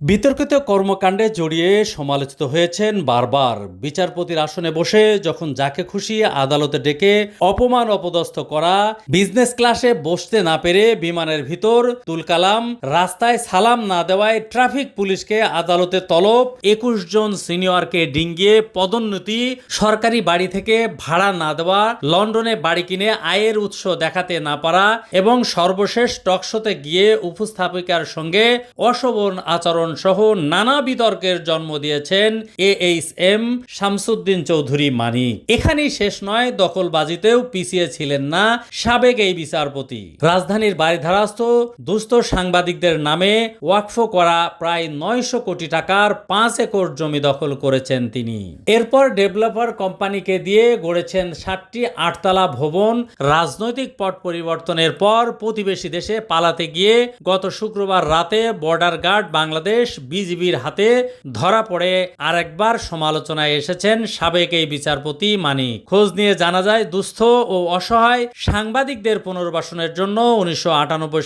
বিতর্কিত কর্মকাণ্ডে জড়িয়ে সমালোচিত হয়েছেন বারবার। বিচারপতির আসনে বসে যখন যাকে খুশি আদালতে ডেকে অপমান অপদস্থ করা, বিজনেস ক্লাসে বসতে না পেরে বিমানের ভিতর তুলকালাম, রাস্তায় সালাম না দেওয়ায় ট্রাফিক পুলিশকে আদালতে তলব, একুশ জন সিনিয়রকে ডিঙ্গিয়ে পদোন্নতি, সরকারি বাড়ি থেকে ভাড়া না দেওয়া, লন্ডনে বাড়ি কিনে আয়ের উৎস দেখাতে না পারা এবং সর্বশেষ টকশোতে গিয়ে উপস্থাপিকার সঙ্গে অশোভন আচরণ সহ নানা বিতর্কের জন্ম দিয়েছেন A H M Shamsuddin Chowdhury Manik এখানেই শেষ নয়, দখলবাজিতেও পিছিয়ে ছিলেন না সাবেক এই বিচারপতি। রাজধানীর বাড়িধারাস্থ দুস্থ সাংবাদিকদের নামে ওয়াকফ করা প্রায় নয়শো কোটি টাকার পাঁচ একর জমি দখল করেছেন তিনি। এরপর ডেভেলপার কোম্পানিকে দিয়ে গড়েছেন ষাটটি আটতলা ভবন। রাজনৈতিক পট পরিবর্তনের পর প্রতিবেশী দেশে পালাতে গিয়ে গত শুক্রবার রাতে বর্ডার গার্ড বাংলাদেশ বিজিবির হাতে ধরা পড়ে আরেকবার সমালোচনায় এসেছেন সাবেক এই বিচারপতি মানিক। খোঁজ নিয়ে জানা যায়, দুস্থ ও অসহায় সাংবাদিকদের পুনর্বাসনের জন্য উনিশশো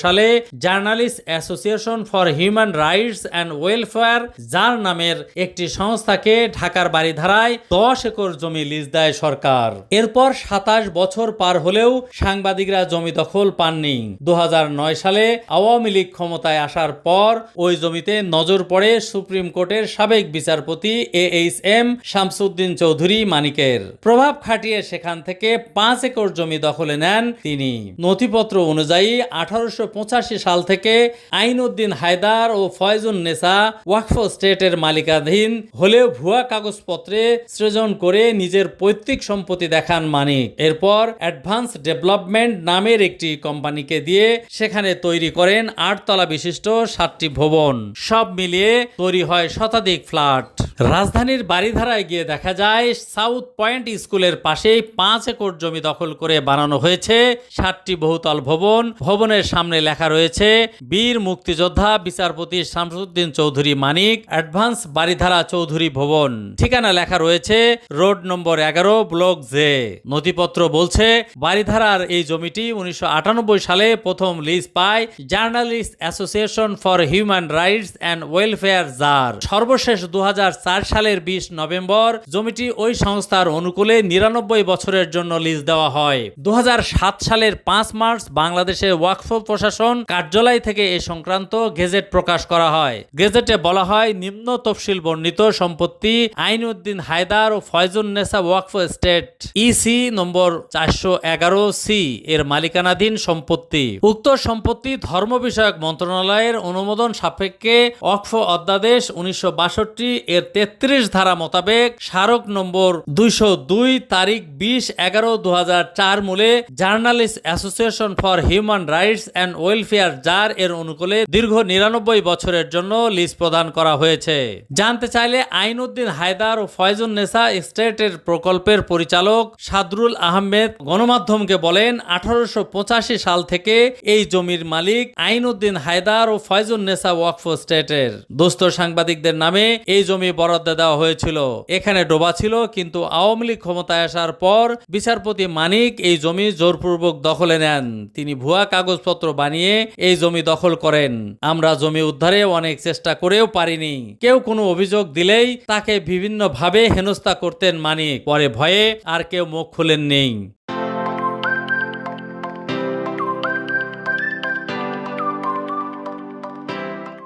সালে journalist association for human rights and welfare, যার নামের একটি সংস্থাকে ঢাকার বাড়িধারায় দশ একর জমি লিজ দেয় সরকার। এরপর সাতাশ বছর পার হলেও সাংবাদিকরা জমি দখল পাননি। দু হাজার নয় সালে আওয়ামী লীগ ক্ষমতায় আসার পর ওই জমিতে নজর পড়ে সুপ্রিম কোর্টের সাবেক বিচারপতি A H M Shamsuddin Chowdhury মানিকের। প্রভাব খাটিয়ে সেখান থেকে পাঁচ একর জমি দখলে নেন তিনি। নথিপত্র অনুযায়ী আঠারোশো পঁচাশি সাল থেকে আইনউদ্দিন হায়দার ও ফয়জুন নেসা ওয়াকফ স্টেটের মালিকাধীন হলেও ভুয়া কাগজপত্রে সৃজন করে নিজের পৈতৃক সম্পত্তি দেখান মানিক। এরপর অ্যাডভান্স ডেভেলপমেন্ট নামের একটি কোম্পানিকে দিয়ে সেখানে তৈরি করেন আটতলা বিশিষ্ট সাতটি ভবন। সব মিলিয়ে তৈরি হয় শতাধিক ফ্ল্যাট। রাজধানীর বাড়িধারায় গিয়ে দেখা যায়, সাউথ পয়েন্ট স্কুলের পাশেই পাঁচ একর জমি দখল করে বানানো হয়েছে। সাতটি বহুতল ভবন, ভবনের সামনে লেখা রয়েছে, বীর মুক্তিযোদ্ধা বিচারপতি শামসুদ্দিন চৌধুরী মানিক, অ্যাডভান্স বাড়িধারা চৌধুরী ভবন। ঠিকানা লেখা রয়েছে, রোড নম্বর এগারো, ব্লক জে। নথিপত্র বলছে বাড়িধারার এই জমিটি উনিশশো আটানব্বই সালে প্রথম লিজ পায় journalist association for human rights and welfare jar. সর্বশেষ দু হাজার সালের বিশ নভেম্বর জমিটি ওই সংস্থার অনুকূলে নিরানব্বই বছরের জন্য লিজ দেওয়া হয়। দুই হাজার সাত সালের পাঁচ মার্চ বাংলাদেশে ওয়াকফ প্রশাসন কার্যালয় থেকে এ সংক্রান্ত গেজেট প্রকাশ করা হয়। গেজেটে বলা হয়, নিম্ন তফসিল বর্ণিত সম্পত্তি আইনউদ্দিন হায়দার ও ফয়জুন নেসা ওয়াকফ স্টেট ইসি নম্বর চারশো এগারো সি এর মালিকানাধীন সম্পত্তি। উক্ত সম্পত্তি ধর্ম বিষয়ক মন্ত্রণালয়ের অনুমোদন সাপেক্ষে অক্ফ অধ্যাদেশ উনিশশো বাষট্টি এর তেত্রিশ ধারা মোতাবেক স্মারক নম্বর দুইশো দুই, তারিখ বিশ এগারো দু চার মূলে journalist association for human rights and welfare jar এর অনুকূলে দীর্ঘ নিরানব্বই বছরের জন্য লিজ প্রদান করা হয়েছে। জানতে চাইলে আইনউদ্দিন হায়দার ও ফয়জুন নেসা স্টেটের প্রকল্পের পরিচালক সাদরুল আহমেদ গণমাধ্যমকে বলেন, আঠারোশ পঁচাশি সাল থেকে এই জমির মালিক আইনউদ্দিন হায়দার ও ফয়জুন নেসা ওয়াকফ স্টেটের। দোস্ত সাংবাদিকদের নামে এই জমি বরাদ্দ দেওয়া হয়েছিল। এখানে ডোবা ছিল, কিন্তু আওয়ামী লীগ ক্ষমতায় আসার পর বিচারপতি মানিক এই জমি জোরপূর্বক দখলে নেন। তিনি ভুয়া কাগজপত্র বানিয়ে এই জমি দখল করেন। আমরা জমি উদ্ধারে অনেক চেষ্টা করেও পারিনি। কেউ কোনো অভিযোগ দিলেই তাকে বিভিন্নভাবে হেনস্থা করতেন মানিক। পরে ভয়ে আর কেউ মুখ খুলেন নেই